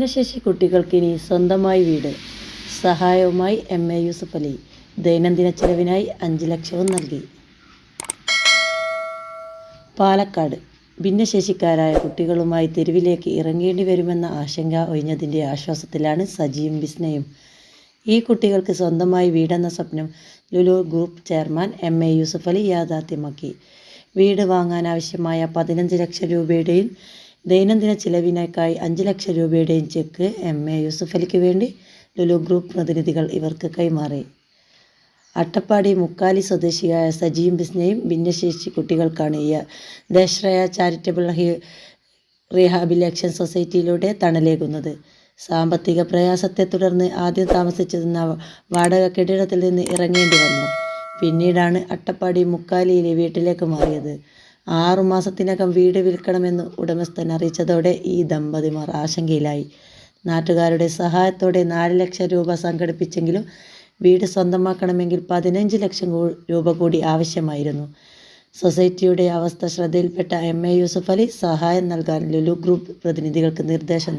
ഭിന്നശേഷി കുട്ടികൾക്കിനി സ്വന്തമായി വീട്. സഹായവുമായി എം എ യൂസഫ് അലി. ദൈനംദിന ചെലവിനായി അഞ്ച് ലക്ഷവും നൽകി. പാലക്കാട്. ഭിന്നശേഷിക്കാരായ കുട്ടികളുമായി തെരുവിലേക്ക് ഇറങ്ങേണ്ടി വരുമെന്ന ആശങ്ക ഒഴിഞ്ഞതിന്റെ ആശ്വാസത്തിലാണ് സജിയും ബിസ്നയും. ഈ കുട്ടികൾക്ക് സ്വന്തമായി വീടെന്ന സ്വപ്നം Lulu group chairman M A Yusuf Ali യാഥാർത്ഥ്യമാക്കി. വീട് വാങ്ങാനാവശ്യമായ പതിനഞ്ച് ലക്ഷം രൂപയുടെയും ദൈനംദിന ചിലവിനേക്കായി അഞ്ച് ലക്ഷം രൂപയുടെയും ചെക്ക് എം എ യൂസുഫ് അലിക്ക് വേണ്ടി ലുലു ഗ്രൂപ്പ് പ്രതിനിധികൾ ഇവർക്ക് കൈമാറി. അട്ടപ്പാടി മുക്കാലി സ്വദേശിയായ സജീം ബിസ്നയും ഭിന്നശേഷി കുട്ടികൾക്കാണ് ഈ ദേശശ്രയ ചാരിറ്റബിൾ റീഹാബിലേഷൻ സൊസൈറ്റിയിലൂടെ തണലേകുന്നത്. സാമ്പത്തിക പ്രയാസത്തെ തുടർന്ന് ആദ്യം താമസിച്ചിരുന്ന വാടക കെട്ടിടത്തിൽ നിന്ന് ഇറങ്ങേണ്ടി വന്നു. പിന്നീടാണ് അട്ടപ്പാടി മുക്കാലിയിലെ വീട്ടിലേക്ക് മാറിയത്. ആറുമാസത്തിനകം വീട് വിൽക്കണമെന്ന് ഉടമസ്ഥൻ അറിയിച്ചതോടെ ഈ ദമ്പതിമാർ ആശങ്കയിലായി. നാട്ടുകാരുടെ സഹായത്തോടെ നാല് ലക്ഷം രൂപ സംഘടിപ്പിച്ചെങ്കിലും വീട് സ്വന്തമാക്കണമെങ്കിൽ പതിനഞ്ച് ലക്ഷം രൂപ കൂടി ആവശ്യമായിരുന്നു. സൊസൈറ്റിയുടെ അവസ്ഥ ശ്രദ്ധയിൽപ്പെട്ട എം എ യൂസഫ് അലി സഹായം നൽകാൻ ലുലു ഗ്രൂപ്പ് പ്രതിനിധികൾക്ക് നിർദ്ദേശം നൽകി.